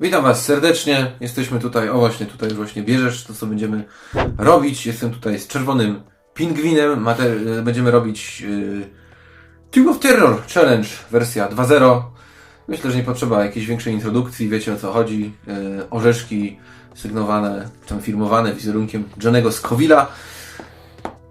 Witam Was serdecznie. Jesteśmy tutaj, o właśnie, tutaj już właśnie bierzesz to, co będziemy robić. Jestem tutaj z czerwonym pingwinem. Mater- będziemy robić yy, of Terror Challenge wersja 2.0. Myślę, że nie potrzeba jakiejś większej introdukcji, wiecie o co chodzi. Yy, orzeszki sygnowane, tam filmowane wizerunkiem Johnego Scovilla.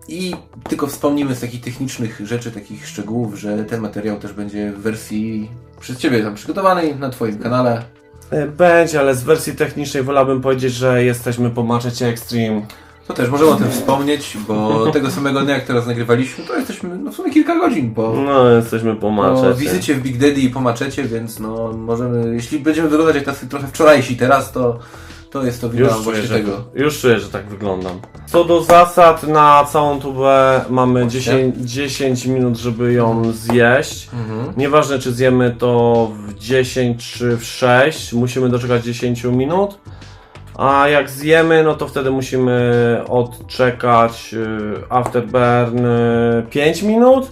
I tylko wspomnimy z takich technicznych rzeczy, takich szczegółów, że ten materiał też będzie w wersji przez Ciebie tam przygotowanej na Twoim kanale. E, Będzie, ale z wersji technicznej wolałbym powiedzieć, że jesteśmy po maczecie Extreme. To też możemy o tym wspomnieć, bo tego samego dnia, jak teraz nagrywaliśmy, to jesteśmy no, w sumie kilka godzin po, No, jesteśmy po po maczecie. wizycie w Big Daddy i po maczecie, więc no możemy, jeśli będziemy wyglądać jak tacy trochę wczorajsi teraz, to, to jest to wina Już właśnie czuję, że, tego. już czuję, że tak wyglądam. Co do zasad, na całą tubę mamy 10, 10 minut, żeby ją zjeść. Mhm. Nieważne, czy zjemy to w 10 czy w 6, musimy doczekać 10 minut. A jak zjemy, no to wtedy musimy odczekać y, afterburn y, 5 minut.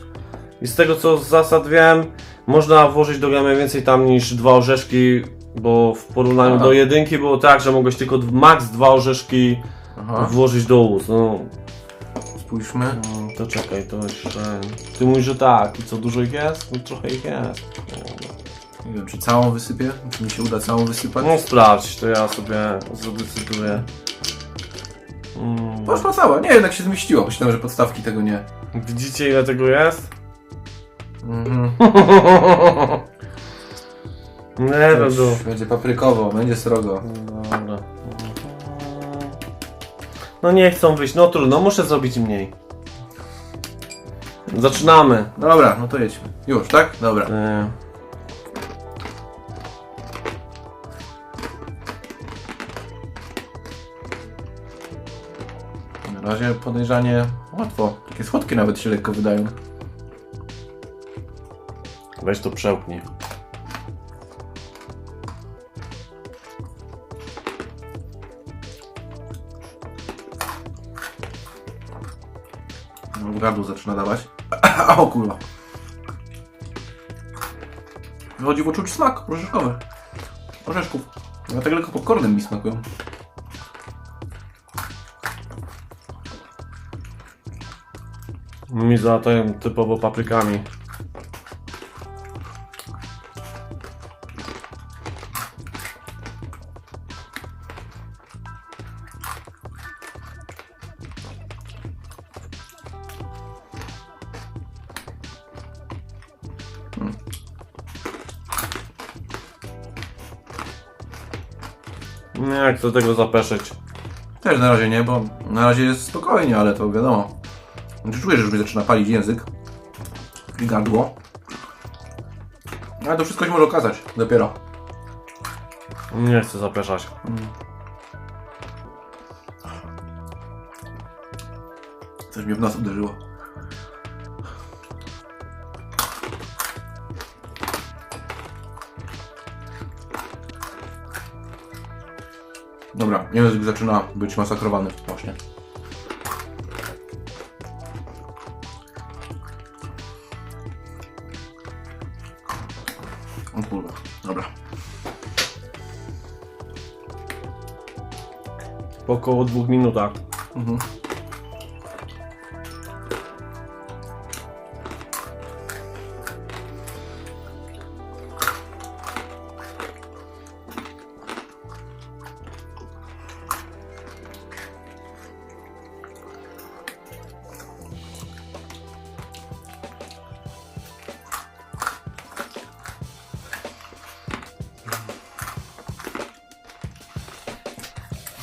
I z tego co z zasad wiem, można włożyć do gamy więcej tam niż dwa orzeszki, bo w porównaniu Aha. do jedynki było tak, że mogłeś tylko max dwa orzeszki Aha, włożyć do ust. No, spójrzmy. mm, to czekaj, to jeszcze... Ty mówisz, że tak. I co, dużo ich jest? No, trochę ich jest. Nie wiem, czy całą wysypię, czy mi się uda całą wysypać. No sprawdź, to ja sobie zadecyduję. Mm. Poszła cała, nie, jednak się zmieściło, myślałem, że podstawki tego nie. Widzicie ile tego jest? Mhm. Nie, no. Będzie paprykowo, będzie srogo. Dobra. No nie chcą wyjść, no trudno, muszę zrobić mniej. Zaczynamy. Dobra, no to jedźmy. Już, tak? Dobra. E, Na razie podejrzanie łatwo. Takie słodkie nawet się lekko wydają. Weź to przełknij. Gardło zaczyna dawać. o kurwa. Wychodzi w oczu smak orzeszkowy. Orzeszków. Ja tak lekko popcornem mi smakują. Mi zalatają typowo paprykami. Nie, jak do tego zapeszyć? Też na razie nie, bo na razie jest spokojnie, ale to wiadomo. Znaczy, Czuję, że już mi zaczyna palić język. I gardło. Ale to wszystko się może okazać dopiero. Nie chcę zapeszać. Coś mnie w nos uderzyło. Dobra, język zaczyna być masakrowany właśnie. O kurwa, dobra. Po około dwóch minutach. Mhm.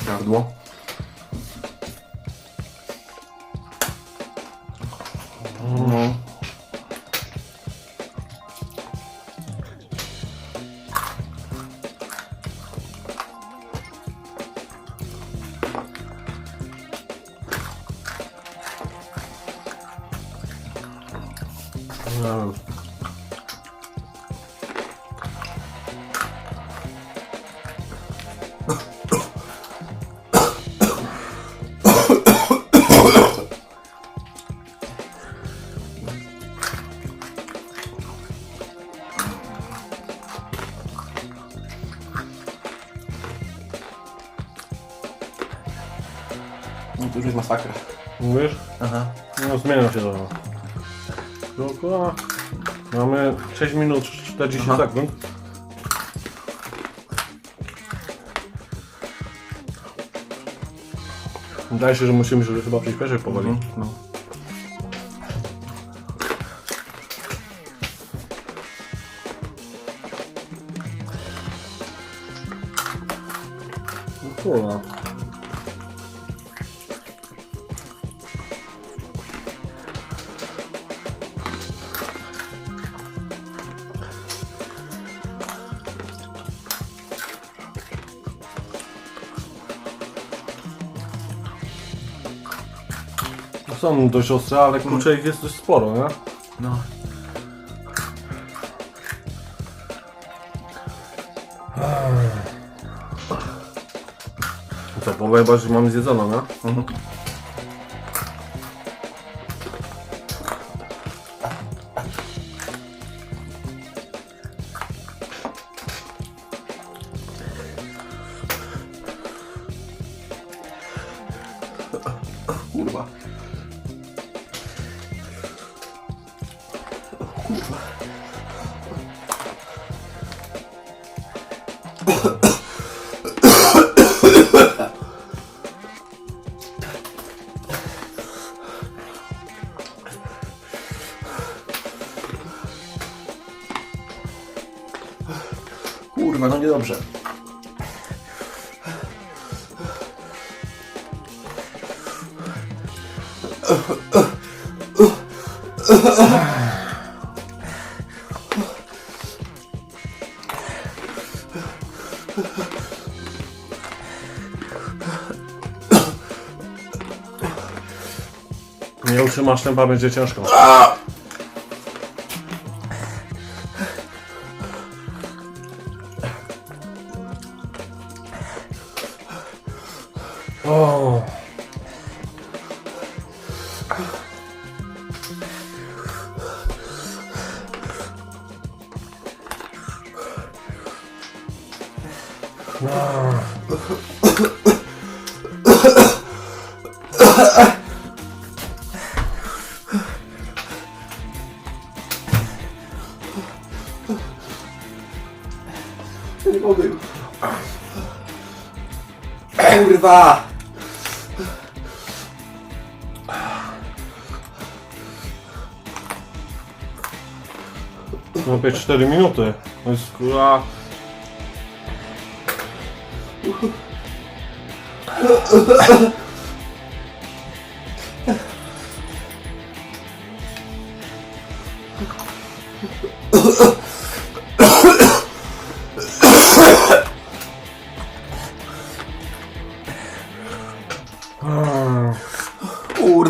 Gardło. Już jest masakra. Mówisz? Aha. No zmieniam się trochę. Tylko mamy 6 minut 40 Aha. sekund. Wydaje się, że musimy się chyba przyspieszyć powoli. No. No kurwa. Są dość ostre, ale kurczę ich jest dość sporo, nie? No. Co, połowę chyba już mamy zjedzono, nie? Mhm. Kurwa. Kurwa. No niedobrze. Nie utrzymasz tempa, będzie ciężko. O. Kurwa! No 4 minuty. To jest kurwa.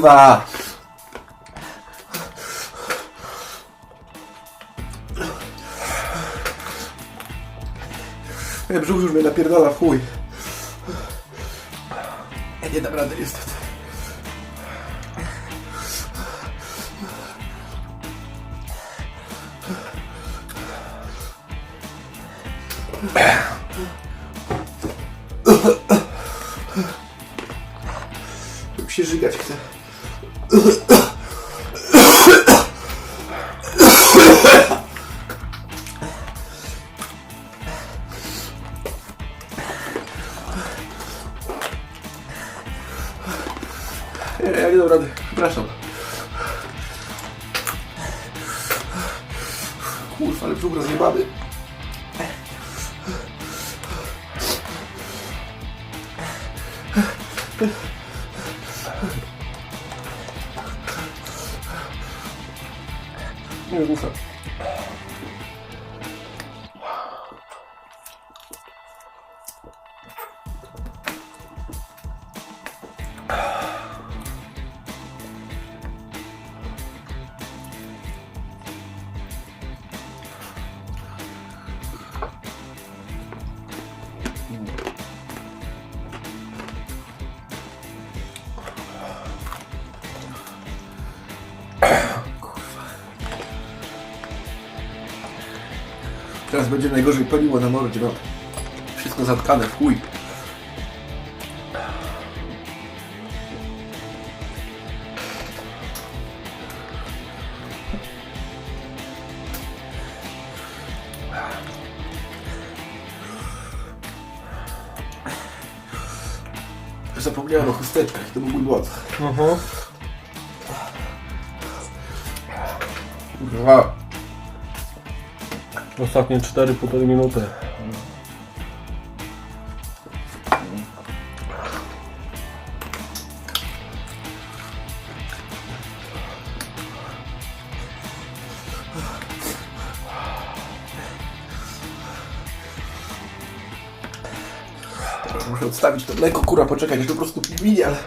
Kurwa! Brzuch już mnie napierdala w chuj. Ja nie dam rady się żygać chce. Kurwa, ale brzuch rozjebany. Nie ruszę. Teraz będzie najgorzej paliło na mordzie, no. Wszystko zatkane w chuj. Zapomniałem o chusteczkach, to był mój błąd. Mhm. Aha. Ostatnie 4,5 minuty. Muszę odstawić to mleko, kurwa, poczekać, aż po prostu minie, ale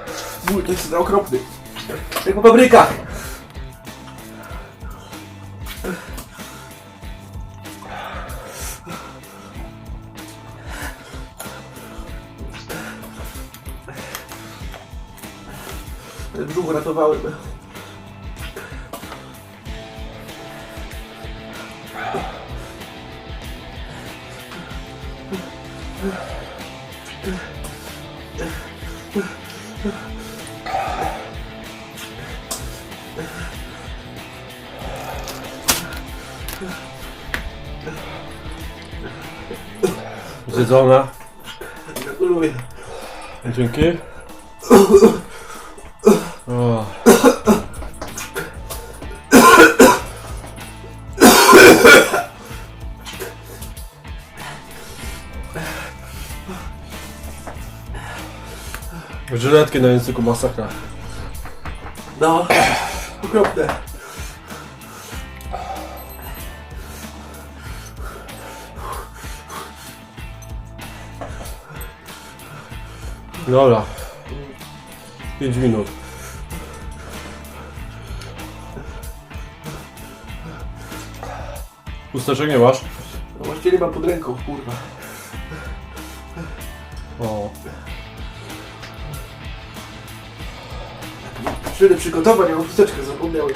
ból to jest okropny. Jak po paprykach. Zjedzone. Gratuluję. Dzięki. Żyletki na języku masakra. No, okropne. Dobra. 5 minut. Masz? No właściwie nie mam pod ręką, kurwa. O. Tyle przygotowań, mam chusteczkę zapomniałem.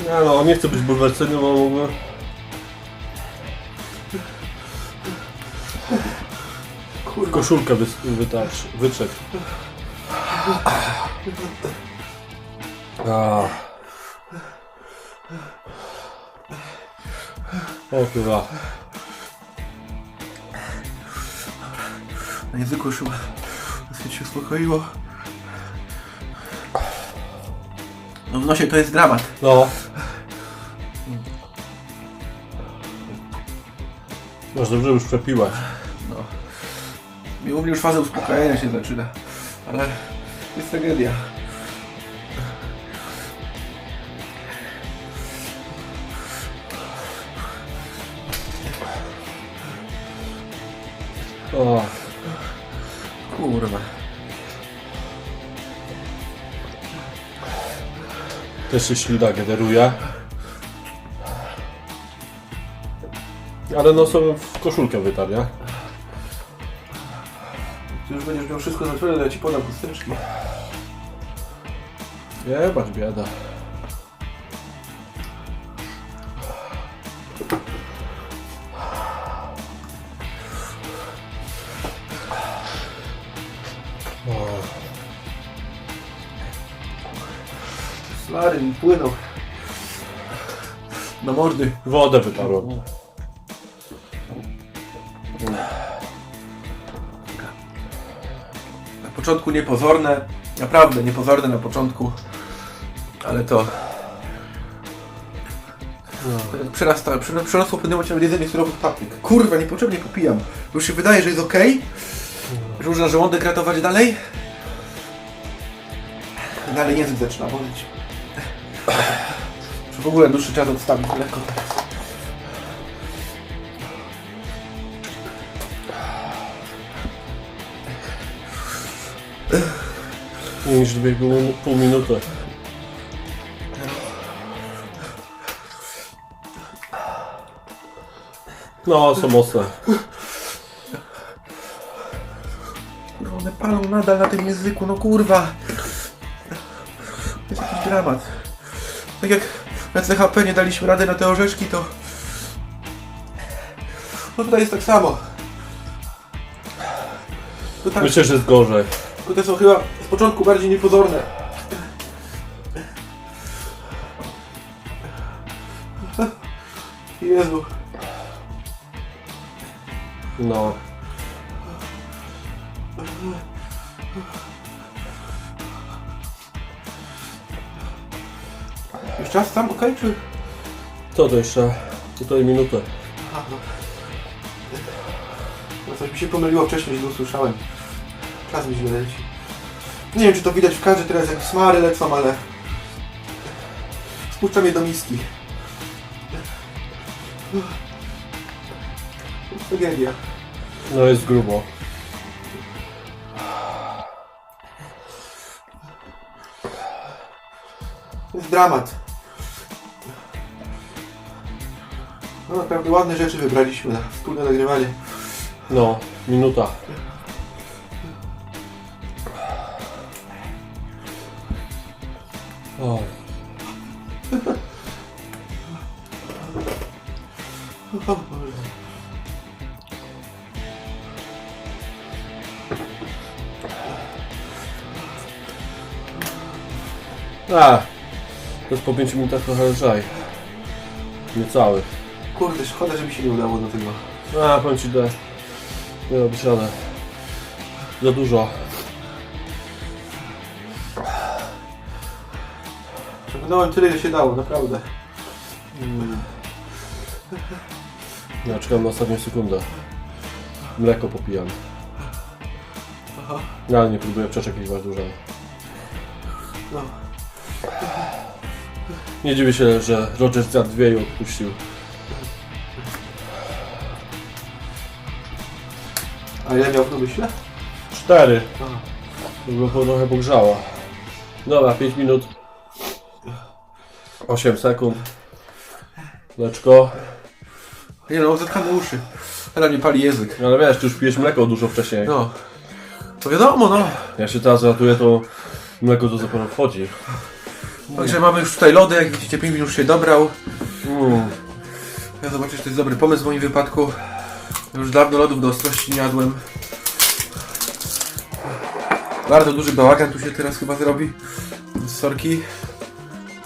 Nie no, nie chcę być bulwersyjny, bo mógłby... Kurwa. Koszulkę wy, wytarć, wytrzeć. A. O chyba. Na języku już chyba dosyć się uspokoiło. No w nosie to jest dramat. No. Masz dobrze już przepiłeś. No. I u mnie już faza uspokojenia się zaczyna. Ale jest tragedia. Też się ślina generuje. Ale no sobie w koszulkę wytarł, nie? Ty już będziesz miał wszystko to ja ci podam chusteczki. Jebać bieda. Slary mi płyną. Na mordy. Wodę wytarłem. Na początku niepozorne. Naprawdę niepozorne na początku. Ale to... Przerasta, przer- przerosło w pewnym momencie jedzenie surowych papryk. Kurwa, niepotrzebnie popijam. Już się wydaje, że jest ok. Że można żołądek ratować dalej. Dalej język zaczyna. Czy w ogóle dłuższy czas odstawić lekko teraz. Niż dwie pół, pół minuty. No, są mocne. Kurwa, one palą nadal na tym języku, no kurwa. To jest jakiś dramat. Tak jak na CHP nie daliśmy rady na te orzeszki, to... No tutaj jest tak samo. To tak, Myślę, że jest gorzej. tylko te są chyba z początku bardziej niepozorne. Jezu. No. Czas tam, czy... Co to jeszcze? Półtorej minuty. Aha, no. No coś mi się pomyliło wcześniej, źle usłyszałem. Czas mi źle leci. Nie wiem, czy to widać w kadrze teraz, jak smary lecą, ale... Spuszczam je do miski. Tragedia. No jest grubo. To jest dramat. No naprawdę ładne rzeczy wybraliśmy na wspólne nagrywanie. No, minuta. O. A, to jest po 5 minutach trochę lżej. Niecały. Kurde, szkoda, że mi się nie udało do tego. A, powiem ci, że nie robisz radę. Za dużo. Ciągnąłem tyle, ile się dało, naprawdę. Ja czekam na ostatnią sekundę. Mleko popijam. Aha. Ja ale nie próbuję przeczekiwać dłużej. No. Nie dziwię się, że Roger zjadł dwie i odpuścił. A ile miał w myślę? Cztery. Aha. To by go trochę pogrzała. Dobra, 5 minut. 8 sekund. Leczko. Nie no, zatkane uszy. Ale mnie pali język. Ale wiesz, ty już pijesz mleko dużo wcześniej. No. To wiadomo, no. Jak się teraz ratuję, to mleko to dopiero wchodzi. Także mamy już tutaj lody, jak widzicie, pingwin już się dobrał. Mm. Ja zobaczę, czy to jest dobry pomysł w moim wypadku. Już dawno lodów do ostrości nie jadłem. Bardzo duży bałagan tu się teraz chyba zrobi. Z sorki.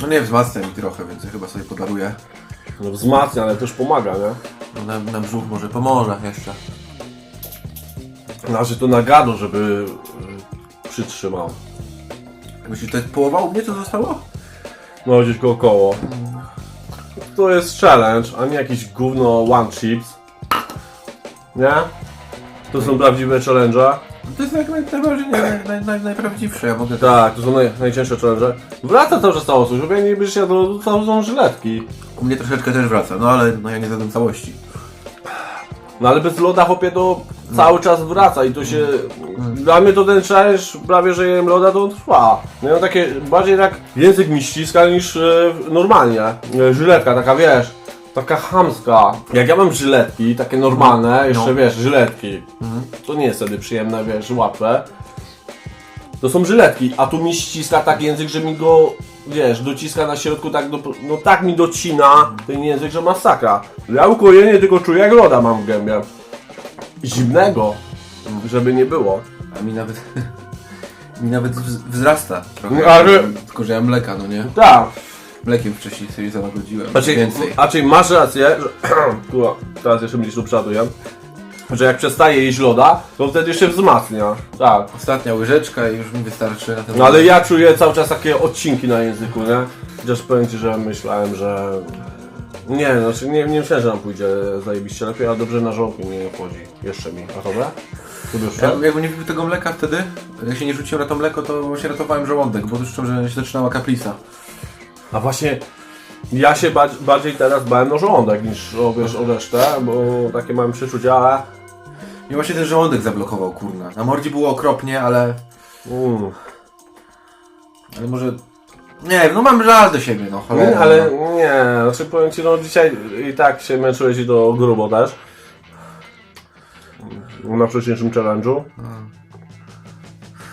No nie, wzmacnia mi trochę, więc ja chyba sobie podaruję. No wzmacnia, ale też pomaga, nie? Na, na brzuch może pomoże jeszcze. Znaczy to na gadu, żeby y, przytrzymał. Myślisz, to jest połowa u mnie, co zostało? No gdzieś go około. To jest challenge, a nie jakiś gówno one chips. Nie? To są prawdziwe challenge. To jest jak naj, najbardziej, naj, naj, naj, najprawdziwsze, ja mogę... Tak, to są naj, najcięższe challenge. Wraca cały czas ta osób, żeby nie byś jadł, to są żyletki. U mnie troszeczkę też wraca, no ale no ja nie zjadłem całości. No ale bez loda chłopie to cały czas wraca i to się... Dla mnie to ten challenge, prawie że jem loda, to on trwa. No ja takie, bardziej tak język mi ściska niż e, normalnie. E, żyletka taka, wiesz, taka chamska. Jak ja mam żyletki, takie normalne, jeszcze No. wiesz, żyletki, to nie jest wtedy przyjemne, wiesz, łatwe. To są żyletki, a tu mi ściska tak język, że mi go, wiesz, dociska na środku, tak, do, no tak mi docina ten język, że masakra. Ja ukojenie tylko czuję, jak loda mam w gębie. Zimnego, żeby nie było. A mi nawet... mi nawet wz- wzrasta trochę. No, ale- Tylko, że ja mleka, no nie? Tak. Mlekiem wcześniej sobie załagodziłem. Znaczy, Więcej. Raczej masz rację, że... Kurwa, teraz jeszcze mi tu przoduję. Że jak przestaje jeść loda, to wtedy się wzmacnia. Tak. Ostatnia łyżeczka i już mi wystarczy na ten No ale ja czuję cały czas takie odcinki na języku, nie? Chociaż powiem Ci, że myślałem, że... Nie, znaczy nie, nie myślałem, że nam pójdzie zajebiście lepiej, ale dobrze na żołki nie chodzi. Jeszcze mi. A dobra? Ja, jakbym nie wypił tego mleka wtedy, jak się nie rzuciłem na to mleko, to właśnie ratowałem żołądek, bo już czułem, że się zaczynała kaplisa. A właśnie ja się ba- bardziej teraz bałem o żołądek niż o, wiesz, o resztę, bo takie mam przeczucia, ale... I właśnie ten żołądek zablokował, kurna. Na mordzie było okropnie, ale... Mm. Ale może... Nie wiem, no mam żal do siebie, no cholera. Nie, ale nie, znaczy powiem Ci, no dzisiaj i tak się męczyłeś i to grubo też. Na wcześniejszym challenge'u.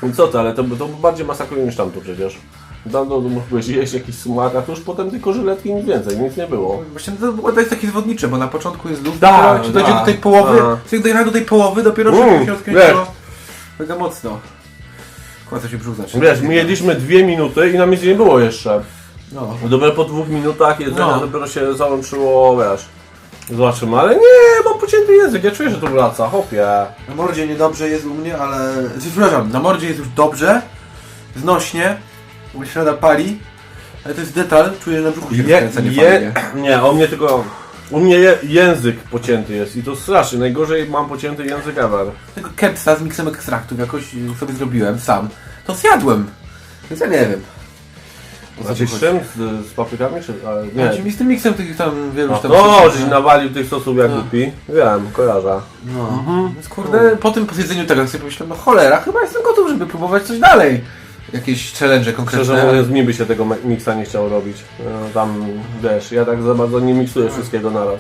I Co to, ale to, to bardziej masakruje niż tamto przecież. To mógłbyś jeść jakiś smak, a to już potem tylko żyletki nic więcej, nic nie było. Właśnie to, było- to jest takie zwodnicze, bo na początku jest luz, Tak, dopiero jak się dojdzie tak, do tej połowy, tak. jak dojdzie do tej połowy, dopiero Mm, się się odkręciło wiesz. mega mocno. Kładę się brzuch zaczyna. Wiesz, my jedliśmy dwie minuty i na nic nie było jeszcze. No. Dopiero po dwóch minutach jedzenia No. dopiero się załączyło, wiesz. Zobaczymy, ale nie, mam pocięty język, ja czuję, że to wraca, hopie. Na mordzie niedobrze jest u mnie, ale... Przepraszam, na mordzie jest już dobrze, znośnie, bo się nadal pali, ale to jest detal, czuję, na brzuchu się Je, rozkręca je, nie, o mnie tylko, u mnie je, język pocięty jest i to strasznie, najgorzej mam pocięty język ever. Tego kepsa z miksem ekstraktów jakoś y, sobie zrobiłem sam. To zjadłem, więc ja nie wiem. O co Znaczy z chodzi? czym? Z, z paprykami czy? Ale Nie. nie. Z tym miksem tych tam wielu No, tam... no żeś nawalił tych sosów jak No. głupi. Wiem, kojarzę. No. Mhm. Więc kurde, po tym posiedzeniu tego sobie pomyślałem, no cholera, chyba jestem gotów, żeby próbować coś dalej. Jakieś challenge konkretne. Szczerze mówiąc, mi by się tego miksa nie chciało robić. No, tam, wiesz, ja tak za bardzo nie miksuję wszystkiego naraz.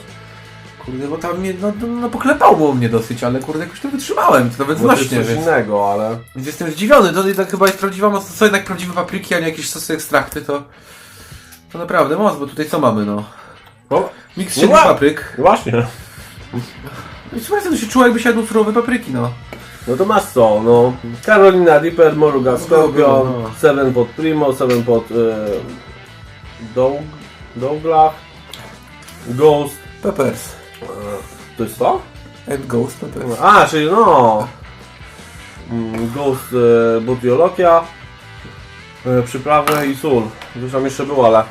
Kurde, bo tam mnie, no, no, no poklepało mnie dosyć, ale kurde, jakoś to wytrzymałem, to nawet Bo to jest znośnie, coś więc, innego, ale... więc jestem zdziwiony, to jednak chyba jest prawdziwa moc, to są jednak prawdziwe papryki, a nie jakieś sosy ekstrakty, to to naprawdę moc, bo tutaj co mamy, no? O, Miks No siedmiu ła- papryk. właśnie. No i słuchajcie, to się czuło jakby się jadł surowe papryki, no. No to masz co, no. Carolina Reaper, Moruga Scorpion, no. Seven pod Primo, Seven pod... Y, Doug... Douglas, Ghost... Peppers. To jest to? And ghost peppers. A, czyli no... Mm, Ghost y, Butiolokia, y, przyprawy i sól. Coś tam jeszcze było, ale...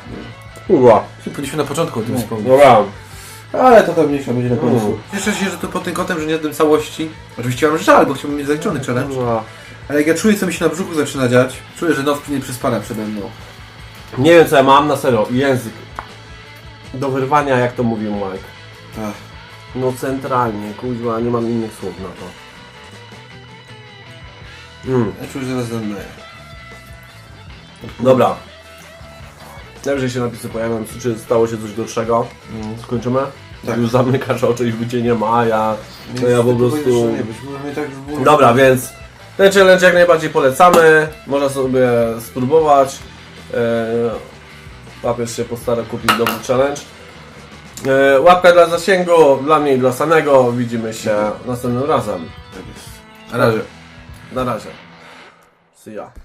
Kurwa. Powinniśmy na początku o tym wspomnieć. Dobra. Ale to tam mniejsza będzie na końcu. Mm. Cieszę się, że to pod tym kątem, że nie jadłem całości. Oczywiście mam żal, bo chciałbym mieć zaliczony challenge. Kurwa. Ale jak ja czuję, co mi się na brzuchu zaczyna dziać, czuję, że noc nie przyspana przede mną. Nie wiem co ja mam, na serio. Język. Do wyrwania, jak to mówił Mike. Tak. No centralnie, kuźwa, nie mam innych słów na to. Mm. Ja czuję, że zaraz zemdleję. Dobra. Najwyżej się napisy pojawią, czy stało się coś gorszego. Mm. Skończymy? Tak. Już zamykasz oczy i cię nie ma, a ja... No ja po prostu... Nie, być tak już było... Dobra, więc ten challenge jak najbardziej polecamy. Można sobie spróbować. Eee, Papież się postara kupić dobry challenge. Eee, łapka dla zasięgu, dla mnie i dla Sanego. Widzimy się następnym razem. Tak jest. Na razie. Na razie. See ya.